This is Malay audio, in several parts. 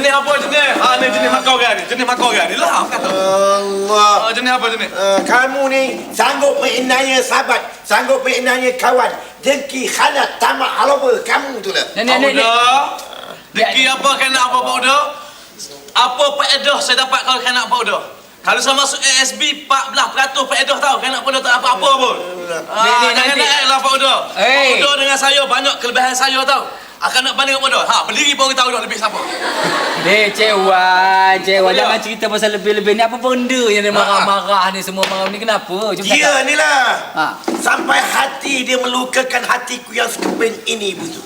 apa jenis? Ha ni jenis makau kan ni. Jenis makau kan ni lah. Kata. Allah. Ha, jenis apa jenis? Uh, kamu ni sanggup mengenanya sahabat, sanggup mengenanya kawan, dengki, khanat, tamak, haloba, kamu tu lah. Nenek, nenek, nenek. Deki apa kena apa paudah? Apa faedah saya dapat kalau kena paudah? Kalau saya masuk ASB 14% faedah tau kena paudah tak apa-apa pun. Nenek, Ah, jangan nanti- nak lah paudah. Eh. Paudah dengan saya banyak kelebihan saya tau. Akan nak banding paudah. Ha, berdiri pun kita tahu dah lebih siapa. Dek, Cik Wan, Cik Wan Apa jangan cerita pasal lebih-lebih ni. Apa benda yang dia marah-marah ni semua marah ni kenapa? Cuma Dia ni lah. Ha. Sampai hati dia melukakan hatiku yang sekeping ini, busu.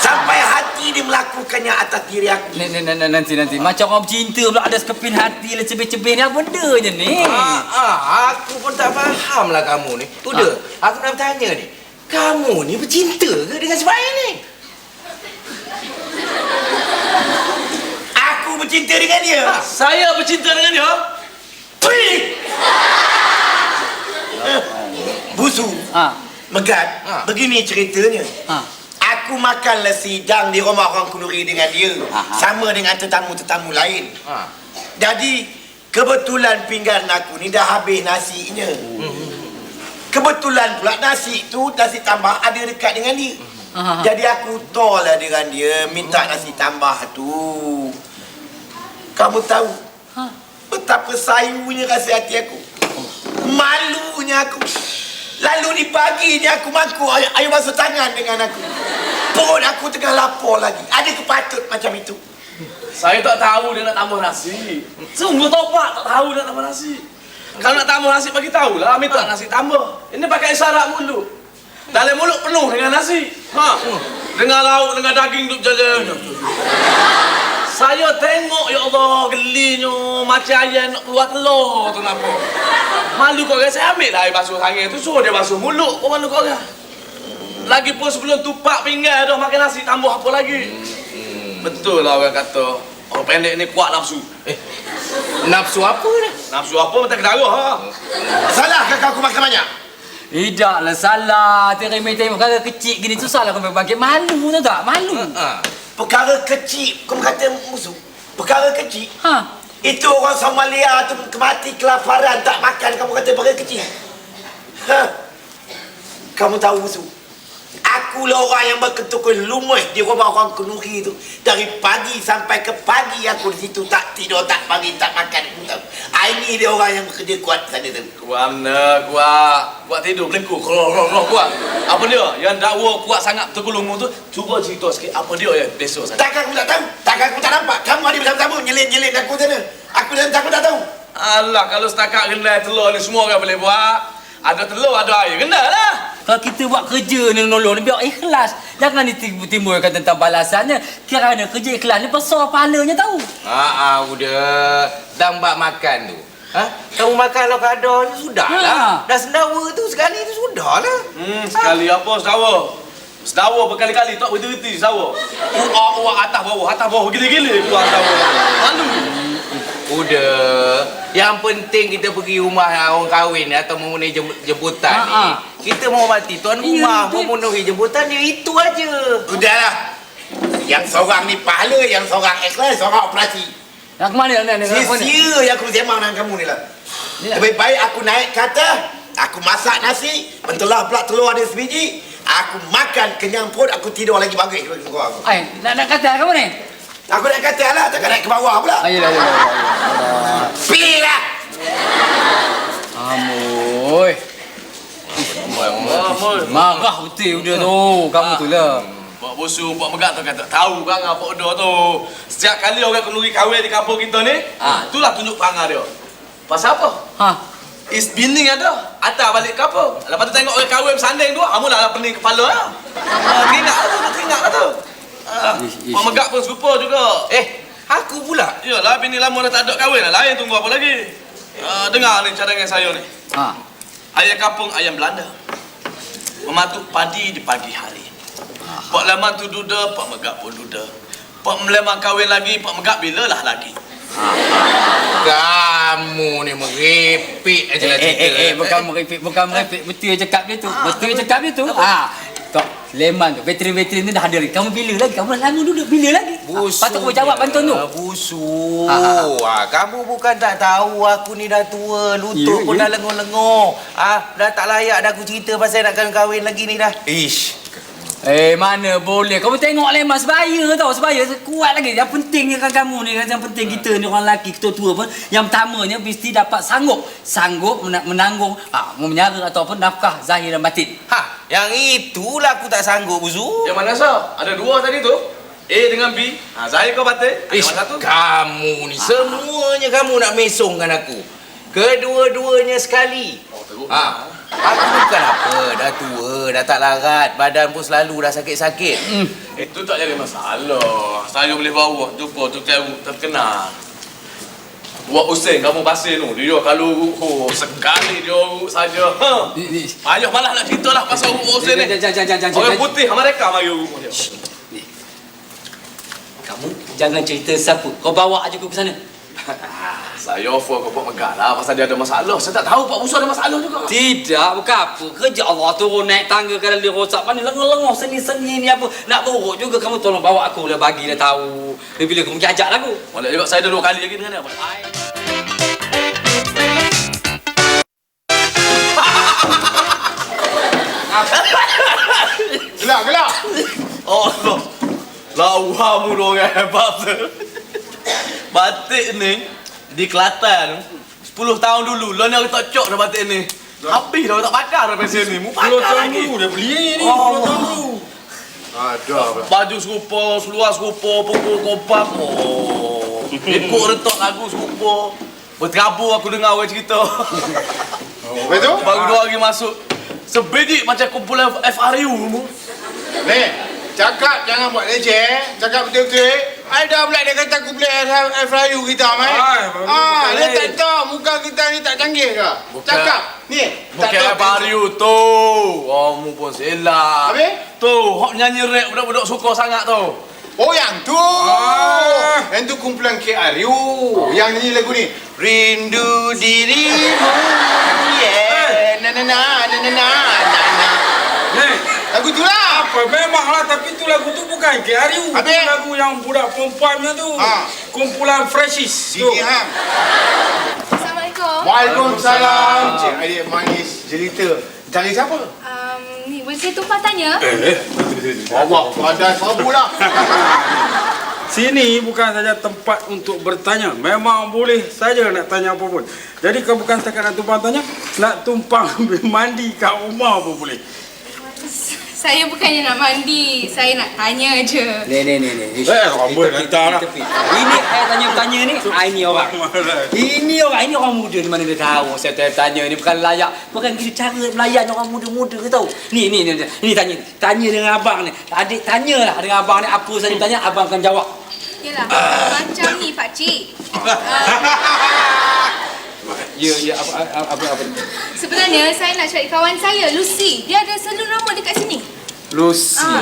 Sampai hati dia melakukannya atas diri aku. Nanti, nanti, nanti, nanti. Macam orang bercinta pula ada sekepin hati lah cebih-cebih ni. Apa bendanya ni? Ah, ah, aku pun tak faham lah kamu ni. Udah, aku nak bertanya ni. Kamu ni bercinta ke dengan si Fail ni? Aku bercinta dengan dia. Saya bercinta dengan dia. Eh, Busu, Ha. Megat, Ha. begini ceritanya. Ha. Aku makan sidang di rumah orang Kunuri dengan dia. Aha. Sama dengan tetamu-tetamu lain. Ha. Jadi, kebetulan pinggan aku ni dah habis nasinya. Kebetulan pula nasi tu, nasi tambah ada dekat dengan dia. Jadi aku tol lah dengan dia, minta nasi tambah tu. Kamu tahu Ha. betapa sayunya rasa hati aku. Malunya aku. Lalu di pagi ni aku mangkuk air, air basuh tangan dengan aku. Perut aku tengah lapar lagi. Ada kepatut macam itu. Saya tak tahu dia nak tambah nasi. Sungguh topak tak tahu dia nak tambah nasi. Kalau nak tambah nasi bagi tahu lah minta nasi tambah. Ini pakai isyarat mulut. Dalam mulut penuh dengan nasi. Ha. Dengan lauk dengan daging duk jalan. Saya tengok ya Allah gelinya macam ayam nak keluar telur tu kenapa. Malu kau orang saya ambil lah air basuh tangan tu suruh dia basuh mulut kau malu kau orang. Lagipun sebelum tupak pinggan dah makan nasi tambah apa lagi. Betul lah orang kata. Orang pendek ni kuat nafsu. Eh, nafsu apa dah? Nafsu apa macam kedarah ha? Salah kakak aku makan banyak. Tidaklah salah. Terima-terima perkara kecil gini tu salah kau bangkit. Malu tu tak? Malu. Ha. Perkara kecil, kau kata musuh. Perkara kecil. Ha. Itu orang Somalia tu kemati kelaparan tak makan kamu kata perkara kecil. Ha. Kamu tahu musuh. Aku lah orang yang berketukun lumeh di rumah orang kenuri tu. Dari pagi sampai ke pagi aku di situ tak tidur, tak pagi, tak makan. Tahu. Ah, Ini dia orang yang bekerja kuat sana tu. Kuat mana? Kuat. Kuat tidur. Kalau kalau kuat. Apa dia? Yang dakwa kuat sangat terkulung tu. Cuba cerita sikit apa dia yang besok sana. Takkan aku tak tahu. Takkan aku tak nampak. Kamu ada bersama-sama nyelin-nyelin aku sana. Aku dan aku tak tahu. Alah kalau setakat kenal telur ni semua orang boleh buat. Ada telur, ada air. Kenal lah. Kalau kita buat kerja ni nolong ni biar ikhlas. Jangan ditimbulkan tentang balasannya. Kerana kerja ikhlas ni besar pahalanya tahu. Ha, ah, udah. Dan bak makan tu. Ha? Kamu makan lo kadonya sudah Ha. lah. Dah sendawa tu sekali tu sudah lah. Hmm, sekali apa sedawa? Sedawa berkali-kali tak berhenti sedawa. Uak-uak atas bawah, atas bawah gila-gila keluar sedawa. Malu. Udah. Yang penting kita pergi rumah orang kahwin atau memenuhi jem- jemputan Ha, ni. ha. Kita menghormati tuan Ya, rumah betul. memenuhi jemputan dia itu aja. Sudahlah. Yang seorang ni pahala, yang seorang ikhlas, seorang operasi. Nak ke mana? Nak, nak, nak, mana? Sia-sia yang aku sembang dengan kamu ni lah. Ni nak- Lebih baik aku naik ke atas, aku masak nasi, mentelah pula telur ada sebiji, aku makan kenyang perut, aku tidur lagi bagus aku. Ay, nak nak kata kamu ni? Aku naik ke atas lah, takkan naik ke bawah pula. Ayolah, ayolah. ayolah. Pilih lah. Amoy. Marah betul dia tu. Kamu tu lah. Pak Bosu, Pak Megat tu kata, tahu kan apa dia tu. Setiap kali orang kenduri kahwin di kampung kita ni, ah, itulah tunjuk perangai dia. Pasal apa? Ha. Is bini ada. Atas balik kapal. Lepas tu tengok orang kahwin bersanding tu, amu lah pening kepala lah. Ah, teringat lah tu, teringat lah tu. Ah, Ish, ish. Pak Megat pun serupa juga. Eh, aku pula. Yalah, bini lama dah tak ada kahwin lah. Lain tunggu apa lagi? Ah, dengar ni cadangan saya ni. Ha. Ayam kampung, ayam Belanda. Mematuk padi di pagi hari. Pak Leman tu duda, Pak Megak pun duda. Pak Leman kahwin lagi, Pak Megak bila lah lagi. Kamu ni merepek aja Eh, lah eh, eh, eh, bukan merepek, bukan merepek. Betul yang cakap dia tu. Betul yang cakap dia tu. Ha. Tok, Leman tu, veteran-veteran ni dah ada lagi. Kamu bila lagi? Kamu dah lama duduk, bila lagi? Busuk. Patut kau jawab bantuan tu. je, Busuk. Ha, ha, ha. Ah, kamu bukan tak tahu aku ni dah tua, lutut Ya, pun ya. dah lengur-lengur. Ah, dah tak layak dah aku cerita pasal nak kahwin lagi ni dah. Ish. Eh, mana boleh. Kamu tengok Leman sebaya tau. Sebaya kuat lagi. Yang pentingnya kan kamu ni. Yang penting kita ni orang lelaki, kita tua pun. Yang pertamanya mesti dapat sanggup. Sanggup mena- menanggung, ah, menyara ataupun nafkah zahir dan batin. Ha, yang itulah aku tak sanggup, Buzu. Yang mana sah? Ada dua tadi tu. A dengan B. Ha, Zahir kau batin. Ada Ish, mana satu? kamu ni semuanya kamu nak mesongkan aku. Kedua-duanya sekali. Oh, teruk. Ha, aku bukan apa, dah tua, dah tak larat, badan pun selalu dah sakit-sakit. Hmm. Itu tak jadi masalah. Saya boleh bawa. Jumpa tu cewek terkenal. Buat usin kamu pasir tu. Dia kalau oh, sekali dia urut saja. Ha. Ayuh malah nak cerita lah pasal urut usin ni. Jangan, jangan, jangan, Orang jangan. putih mereka mari urut dia. Kamu jangan cerita siapa. Kau bawa aja aku ke sana. Saya offer kau buat megah lah pasal dia ada masalah. Saya tak tahu Pak Busu ada masalah juga. Tidak, bukan apa. Kerja Allah turun naik tangga kalau dia rosak. Mana lengah-lengah seni-seni ni apa. Nak buruk juga kamu tolong bawa aku lah bagi dia tahu. Dia bila kamu jajak lah aku. Boleh juga saya dah dua kali lagi dengan dia. Gelak, gelak. Oh Allah. Lawa mu orang hebat tu. Batik ni di Kelantan 10 tahun dulu. Lo ni orang tak cok dah batik ni. Habis dah tak pakar dah pasal ni. Mu pakar lagi. dia beli ni Oh. 10 tahun dulu. Ada. Baju serupa, seluar serupa, pukul kopak. Oh. Ikut retok lagu serupa. Berterabur aku dengar orang cerita. Lepas tu? Baru dua hari masuk. Sebedik macam kumpulan FRU mu. Ni, cakap jangan buat leceh. Cakap betul-betul. Ada pula dia kata aku beli air air fryer kita, mai. Ai, baru Ah, bukan dia tak tahu muka kita ni tak canggih ke? Bukan. Cakap. Ni, tak Bukan FRU tu. Oh, mu pun silap. Habis? Tu, hok nyanyi rap budak-budak suka sangat tu. Oh yang tu. Ah. Yang tu kumpulan KRU. Yang nyanyi lagu ni. Rindu dirimu. Yeah. Na na na na na na na. Ni, Lagu tu lah. Apa memanglah tapi tu lagu tu bukan. Habis? Itu lagu yang budak perempuannya tu. Ha. Kumpulan Freshies tu. Ha. Assalamualaikum. Waalaikumsalam. Cik adik manis cerita. Cari siapa? Um, ni boleh saya tumpah tanya? Allah, ada sabu lah. Sini bukan saja tempat untuk bertanya. Memang boleh saja nak tanya apa pun. Jadi kau bukan setakat nak tumpang tanya, nak tumpang mandi kat rumah pun boleh. Saya bukannya nak mandi, saya nak tanya je. Ni, ni, ni. ni. Eh, rambut kata lah. Ini saya tanya-tanya ni, ah, ini orang. Ini orang, ini orang muda ni mana dia tahu. Saya tanya, tanya ni bukan layak. Bukan gitu cara melayan orang muda-muda ke tahu. Ni, ni, ni. Ini tanya. Tanya dengan abang ni. Adik tanyalah dengan abang ni. Apa saja tanya, abang akan jawab. Yalah, macam ni pakcik. Ya, ya. Apa, apa, apa. apa. Sebenarnya saya nak cari kawan saya, Lucy. Dia ada salon rambut dekat sini. Lucy. Ah.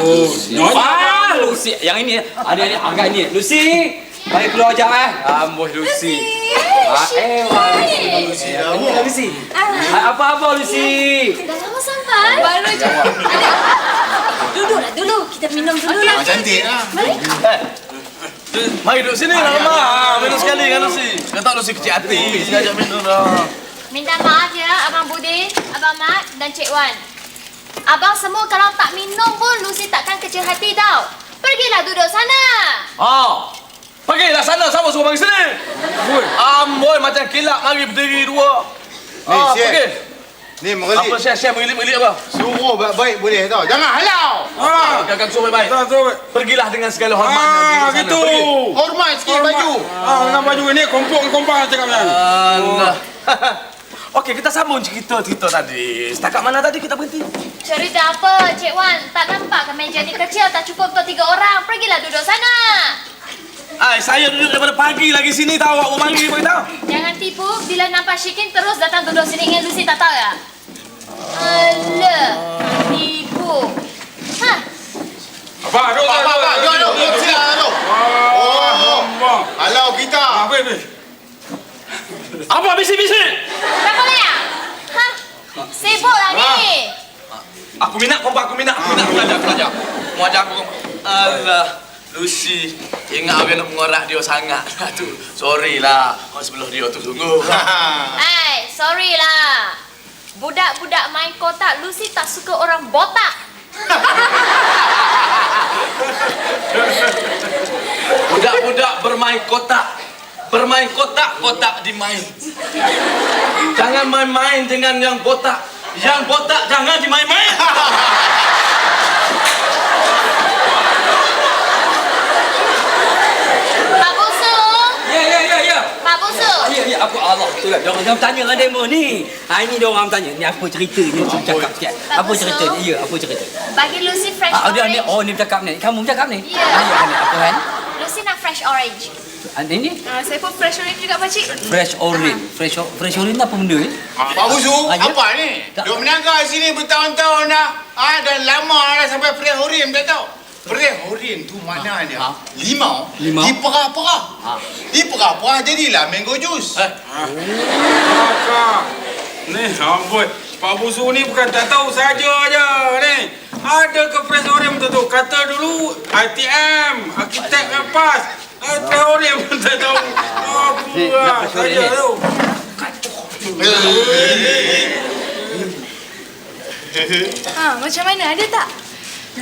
Oh, ah, Lucy. Yang ini, ada ni, agak ni. Lucy. Mari keluar jap eh. Amboi Lucy. Ah, eh, Lucy. Ini lah Lucy. Ah, Apa-apa Lucy? Dah lama sampai. Baru je. Duduklah dulu. Kita minum dulu lah. Cantik lah. Mari. Mari duduk sini lah, Minum sekali kan, Lucy. Kau tak Lucy kecil hati. Dia ajak minum dah. Minta maaf ya Abang Budin, Abang Mat dan Cik Wan. Abang semua kalau tak minum pun Lucy takkan kecil hati tau. Pergilah duduk sana. Ah. Pergilah sana, sama suruh mari sini. Amboi, macam kilap mari berdiri dua. Ah, Syed. pergi. Ni Apa mengaji. share-share mengilik-mengilik apa? Suruh baik-baik boleh tau. Jangan halau. Ah, Kakak suruh baik-baik. tak tahu. Pergilah dengan segala hormat. Ah, sana. gitu. Pergi. Hormat sikit baju. Ah, dengan baju ni kompong-kompong cakap macam. Allah. Okey, kita sambung cerita-cerita tadi. Setakat mana tadi kita berhenti? Cerita apa Cik Wan? Tak nampak ke meja ni kecil tak cukup untuk tiga orang. Pergilah duduk sana. Ai, saya duduk daripada pagi lagi sini tahu awak mau mari beritahu. Jangan tipu bila nampak Syikin terus datang duduk sini dengan Lucy tak tahu ya? Alah, tipu. Hah, Abang, duduk. Pak, pak, pak. Duduk, duduk. Duduk sini lah, duduk. Oh. Abang. Halau kita. Apa ni? Apa bisi-bisi? tak boleh ya? Hah, sibuk lah ni. Aku minat kompak, aku minat. Aku minat belajar, belajar. Mau ajar aku. Alah. Lucy, ingat aku nak mengorak dia sangat. tu, sorry lah. Kau sebelah dia tu sungguh. Eh, sorry lah. Budak-budak main kotak, Lucy tak suka orang botak. Budak-budak bermain kotak. Bermain kotak, kotak dimain. Jangan main-main dengan yang botak. Yang botak jangan dimain-main. Pak Busu, Ya ya ya Pak Busu. Ya ya aku Allah tu lah. Dia orang tanya dengan demo ni. Ha ini dia orang tanya. Ni apa ceritanya tu cakap sikit. Apa cerita ni? Ya, apa cerita? Bagi Lucy fresh Ah, dia ni orange. oh ni bercakap ni. Kamu bercakap ni? Ya. Ah, ya ni apa kan? Lucy nak fresh orange. Ah, Ini Ah, saya pun fresh orange juga pakcik. fresh orange. Fresh o- fresh orange apa benda ni? Pak Busu, Ah, ya? apa ni? Duk menangkap sini bertahun-tahun dah. Ah, dah lama dah sampai Freh Horim tak tahu. Freh Horim tu maknanya Ha? limau, Limau? diperah-perah. Ha. Diperah-perah jadilah mango juice. Eh, Kakak. Ni amboi. Pak Busu ni bukan tak tahu saja aja ni. Ada ke presorium tu tu? Kata dulu ITM, arkitek lepas. Eh, presorium pun tak tahu. Apa lah, saja tu. Ah, macam mana? Ada tak?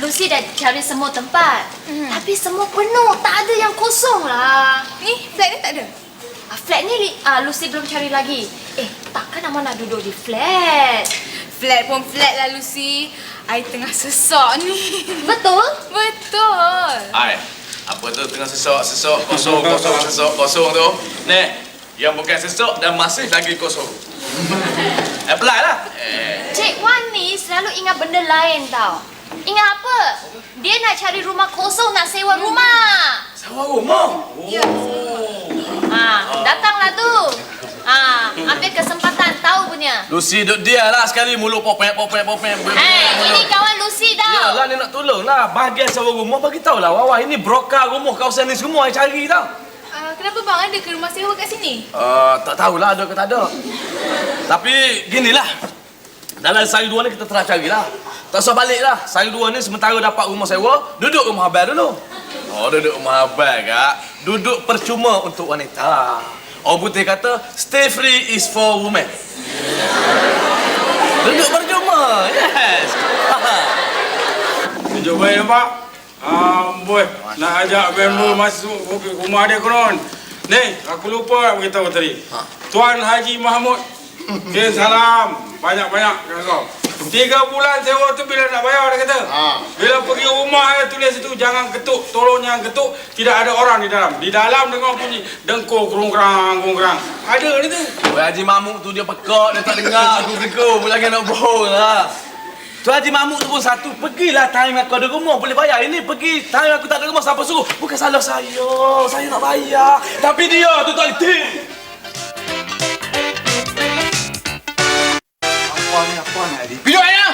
Lucy dah cari semua tempat. Hmm. Tapi semua penuh. Tak ada yang kosong lah. Ni, flat ni tak ada. Ah, flat ni Li- ah, Lucy belum cari lagi. Eh, takkan Amal nak duduk di flat? Flat pun flat lah Lucy. I tengah sesak ni. Betul? Betul. Ai, apa tu tengah sesok, sesok, kosong, kosong, sesok, kosong tu. Ni, yang bukan sesok dan masih lagi kosong. Apply lah. Eh, Cik Wan ni selalu ingat benda lain tau. Ingat apa? Dia nak cari rumah kosong, nak sewa rumah. sewa rumah. Ha, datanglah tu. Ha, ambil kesempatan tahu punya. Lucy duduk dia lah sekali mulut popek, popek, popek. Eh, ini kawan Lucy tau. Yalah, ni nak tolong lah. Bahagian sewa rumah, bagi tahu lah. Wawah, ini broker rumah kawasan ni semua yang cari tau. Ah, kenapa bang ada ke rumah sewa kat sini? Uh, tak tahulah ada ke tak ada. Tapi ginilah. Dalam sehari dua ni kita terus carilah. Tak usah balik lah. Sehari dua ni sementara dapat rumah sewa, duduk rumah abang dulu. Oh, duduk rumah abang kak. Duduk percuma untuk wanita. Orang putih kata, stay free is for women. Duduk percuma. Yes. Tunjuk baik pak. Amboi, nak ajak member masuk rumah dia konon. Ni, aku lupa nak beritahu tadi. Tuan Haji Mahmud. Okay, salam. Banyak-banyak kau. Tiga bulan sewa tu bila nak bayar dia kata. Ha. Bila pergi rumah dia tulis situ jangan ketuk, tolong jangan ketuk. Tidak ada orang di dalam. Di dalam dengar bunyi dengkur kerung-kerang, kerung-kerang. Ada ni tu. Tuan Haji Mahmud tu dia pekak, dia tak dengar aku kekum. Jangan nak bohong lah. Tuan Haji Mahmud tu pun satu, pergilah time aku ada rumah boleh bayar. Ini pergi time aku tak ada rumah siapa suruh. Bukan salah saya, saya nak bayar. Tapi dia tu tak reti. Ni apa ni Adi? Piduk sana.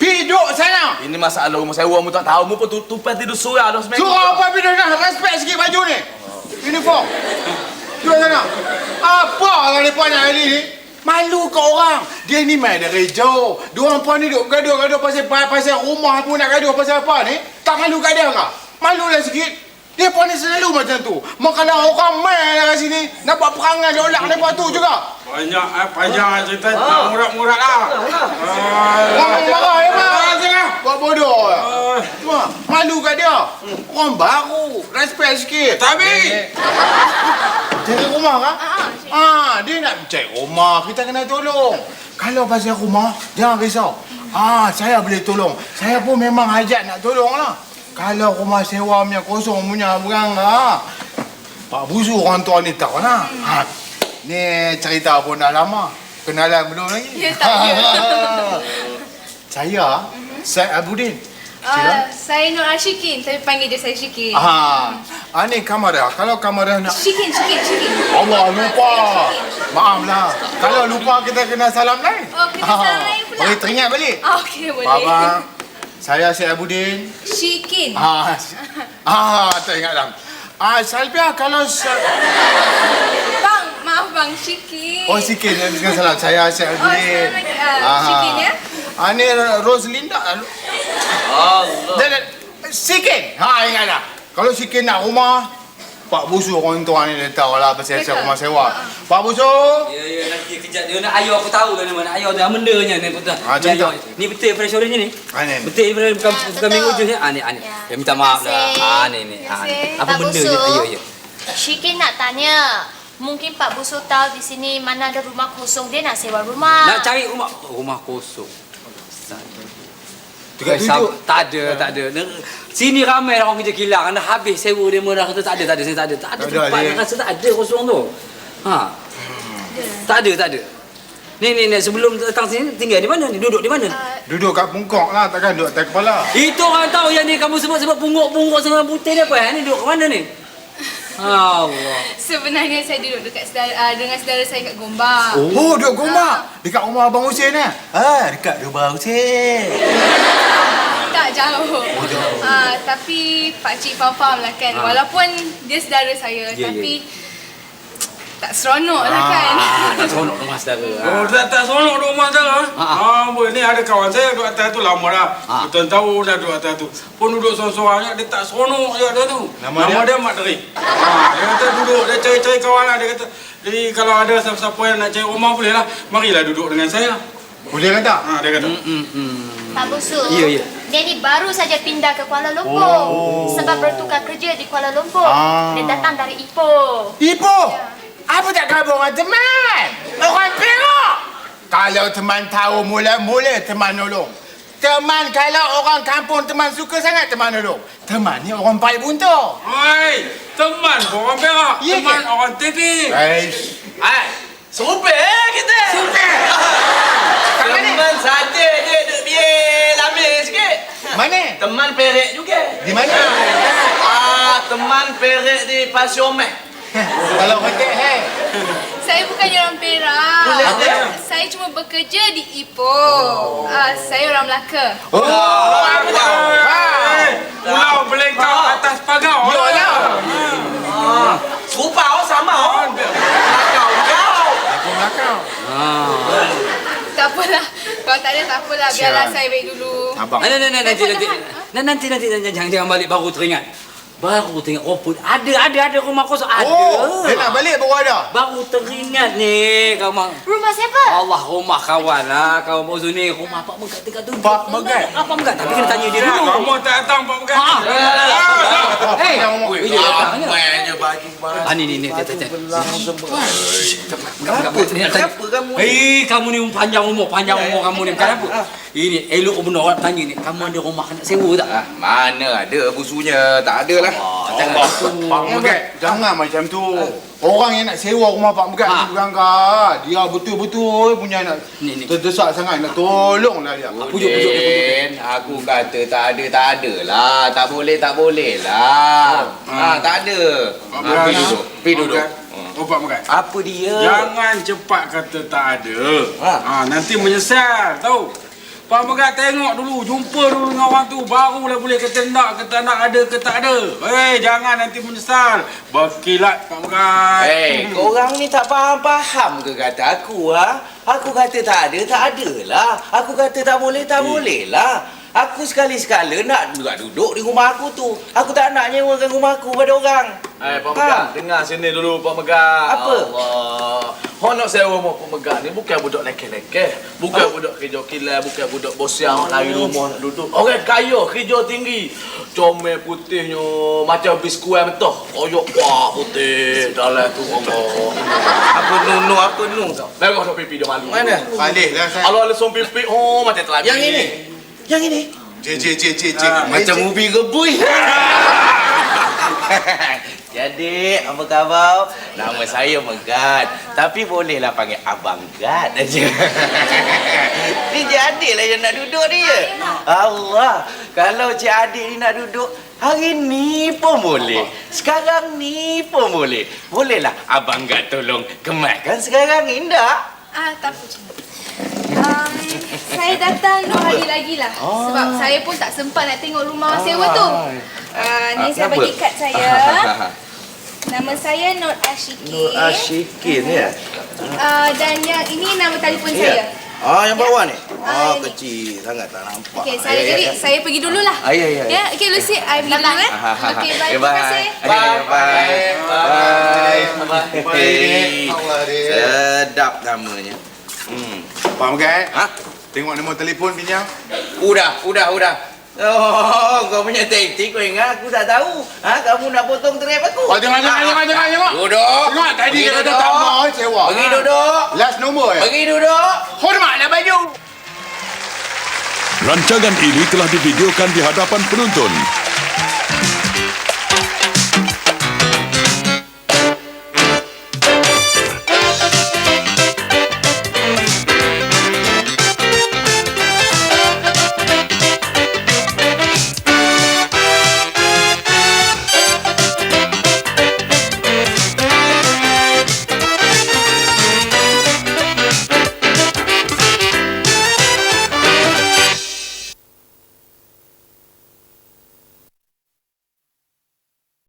Piduk sana. Ini masalah rumah sewa mu tak tahu. Mu pun tu tupai tidur surah dah seminggu. Suruh apa piduk sana? Respect sikit baju ni. Uniform. Piduk sana. Apa lah ni Adi ni? Malu ke orang. Dia ni main dari jauh. Dua orang ni duk gaduh-gaduh pasal pasal rumah pun nak gaduh pasal apa ni? Tak malu kat dia ke? Malu lah sikit. Dia pun ni selalu macam tu. Makanan orang main lah kat sini. Nak buat perangai dia olak lepas tu juga. Banyak eh, panjang cerita. Tak murat-murat lah. Ah, Orang marah ya mak. Ah, jangan. Buat bodoh. ah. Cuma malu kat dia. Orang baru. Respect sikit. Tapi Cari rumah kan? Ah, dia nak cari rumah. Kita kena tolong. Kalau pasal rumah, jangan risau. Ah, saya boleh tolong. Saya pun memang hajat nak tolong lah. Kalau rumah sewa punya kosong punya berang ah. Pak Buzu orang tua ni tahu lah. Ha, ni cerita pun dah lama. Kenalan belum lagi? Ya, tak, ya. saya, Syed Abudin. Ah, saya Nur Ashikin tapi panggil dia saya Shikin. Ah, ah ni kamera. Kalau kamera nak Shikin, Shikin, Shikin. Allah lupa. Maaflah. Kalau lupa kita kena salam lain. Oh, kena salam lain pula. Boleh teringat balik. Ah, okey boleh. Baba, saya Syed Abudin. Shikin. Ah, ah tak ingat dah. Ah, Salbia kalau Bang, maaf bang, Shikin. Oh, sikit dengan salam. Saya Oh, Abudin. sekarang lagi. Ah, Shikin ya. Ah, ni Rosalinda. Allah. Dan, Sikin. Ha, ingatlah. Kalau Sikin nak rumah, Pak Busu orang tuan ni dia tahu lah pasal saya rumah sewa. Pak Busu. Ya, ya, nanti kejap dia nak ayah aku tahu lah mana ayah dah bendanya ni betul. Ah, Ni cerita. ayah. Ni betul fresh orange ni. Ah, ni. Betul bukan bukan, Ya, bukan minggu je ah ni ah ni. Ya. Ya, minta maaf lah. Ah ni ni. Ah, ni. Apa Pak benda Busu. ni? Ayo ayo. Syikin nak tanya. Mungkin Pak Busu tahu di sini mana ada rumah kosong dia nak sewa rumah. Nak cari rumah rumah kosong. Eh, sab- duduk. Tak ada, tak ada. Ni- Sini ramai orang kerja kilang. Anda habis sewa dia murah kata tak ada, tak ada, saya tak ada. Tak ada Tak ada, tempat. Nak rasa tak ada kosong tu. Ha. Tak ada, tak ada. Ni ni ni sebelum datang sini tinggal di mana ni? Duduk di mana? Ah, Duduk kat pungkok lah, takkan duduk atas kepala. Itu orang tahu yang ni kamu sebut-sebut pungguk-pungguk sama putih dia apa? Ni duduk kat mana ni? Allah. Sebenarnya saya duduk dekat saudara, uh, dengan saudara saya kat Gombak. Oh. Oh, duduk gombak. Dekat rumah Abang Hussein eh? Ah, dekat rumah Hussein. Tak jauh. Oh, jauh. Uh, tapi Pak Cik faham-faham lah kan. Ah. Walaupun dia saudara saya, Ya, ya. tapi tak seronok lah kan. Ah, tak seronok rumah saudara. Oh, Ah. tak tak seronok rumah sana. Ha, ha. Ah, boy, ni ada kawan saya duduk atas tu lama dah. Ha. Betul tahu dah duduk atas tu. Pun duduk seorang-seorang dia tak seronok je dia tu. Nama Nama dia? dia Mak Deri. Ha, dia kata duduk dia cari-cari kawan lah dia kata. Jadi kalau ada siapa-siapa yang nak cari rumah boleh lah. Marilah duduk dengan saya. Boleh kan tak? Ha, dia kata. Hmm, hmm, hmm. Pak Busu. Ya, ya. Dia ni baru saja pindah ke Kuala Lumpur. Sebab bertukar kerja di Kuala Lumpur. Ah. Dia datang dari Ipoh. Ibu, apa tak kabur dengan teman? Orang Perak. Kalau teman tahu mula-mula teman nolong. Teman kalau orang kampung teman suka sangat teman nolong. Teman ni orang baik buntu. Hai, teman pun orang Perak. Ya teman ke? orang TV. Hai. Serupa eh kita. Serupa. Teman saja dia duk biar lamir sikit. Mana? Teman perek juga. Di mana? Ah, teman perek di Pasir Omeh. Kalau hotel hey. Saya bukannya orang Perak. Je. Saya cuma bekerja di Ipoh. Uh, saya orang Melaka. Oh, apa tak? Hey, pulau belengkau atas pagar. Yolah. Ah, serupa oh sama oh. Kau kau. Aku melakau. Tak apalah. Kalau tak ada tak apalah. Biarlah saya baik dulu. Abang. Nanti nanti nanti nanti nanti nanti nanti jangan jangan balik baru teringat. Baru oh pun ada ada ada rumah kosong ada. Oh, dia nak balik baru ada. Baru teringat ni kau mak. Rumah siapa? Allah rumah kawan lah kawan Bozu ni rumah Pak Megat dekat tu. Pak Megat? Apa Megat? Tapi kena tanya dia dulu. Kamu tak datang Pak Pekan. Ah. Hei, Yang ngomong. Weh, dia datang. Mainnya baju baju. Ah ni ni ni. Kenapa Kenapa kamu? Hei, kamu ni panjang umur, panjang umur kamu ni. Bukan apa. Ini elok benar orang tanya ni. Kamu ada rumah nak sewa tak? Ah, mana ada busunya? Tak ada lah. Jangan Pak Megat, jangan macam tu. Orang yang nak sewa rumah Pak Megat Ha. bukan. Dia betul-betul punya nak Ni, ni. terdesak sangat nak tolonglah dia. Pujuk, pujuk dia, pujuk Udin, aku kata tak ada, tak ada lah. Tak boleh, tak boleh lah. Ha, tak ada. Ha, pergi duduk, pergi duduk. Oh Pak Pekan. Apa dia? Jangan cepat kata tak ada. Ha. Ha. nanti menyesal, tahu? Pak Megat tengok dulu, jumpa dulu dengan orang tu, barulah boleh kata nak, kata nak ada ke tak ada. Hei, jangan nanti menyesal. Berkilat Pak Megat. Eh, korang ni tak faham-faham ke kata aku ha? Aku kata tak ada, tak ada lah. Aku kata tak boleh, tak boleh lah. Aku sekali-sekala nak juga duduk di rumah aku tu. Aku tak nak nyewakan rumah aku pada orang. Eh, Pak Ha. Dengar sini dulu Pak Megat. Apa? Allah. Hon nak sewa rumah Pak Megat ni bukan budak lelaki-lelaki. Bukan budak kerja kilai, bukan budak bosiang nak lari rumah nak duduk. Orang kaya, kerja tinggi. Comel putihnya macam biskuit betul. Koyok wah putih dalam tu Allah. Apa nu, nu apa nu? Merah dah pipi dia malu. Mana? Balik lah saya. Kalau lesung pipi, oh macam telah Yang ini? Yang ini? Cik, cik, cik, cik, cik. Macam ubi rebui. Jadi, apa khabar? Nama saya Megat. Tapi bolehlah panggil Abang Gat aja. ni Cik Adik lah yang nak duduk ni? Allah. Kalau Cik Adik ni nak duduk, hari ni pun boleh. Sekarang ni pun boleh. Bolehlah Abang Gat tolong kemaskan sekarang ni, tak? Ah, tak apa. Cik. Um, saya datang dua hari lagi lah Sebab saya pun tak sempat nak tengok rumah sewa tu uh, Ni saya Kenapa? bagi kad saya Nama saya Nur Ashikin Nur Ashikin ya? uh, Dan yang ini nama telefon Ya. saya Ah, yang bawah ni. Ah, Ah, kecil sangat tak nampak. Okey, saya jadi saya pergi dululah. Ah, ya, ya, ya. Ya, okey Lucy, I pergi dulu eh. Okey, bye. Okay, Terima kasih. Okay, bye. Bye. Bye. Hey. Allah dia. Sedap namanya. Hmm. Faham kan? Ha? Tengok nombor telefon pinjam. Udah, udah, udah. Oh, kau punya taktik kau ingat aku tak tahu. Ha, kamu nak potong trap aku. Oh, tengok, tengok, tengok, tengok, tengok. Duduk. Tengok, tadi dia kata duduk. tak mau sewa. Pergi duduk. Last nombor ya? Pergi duduk. Hormatlah baju. Rancangan ini telah divideokan di hadapan penonton.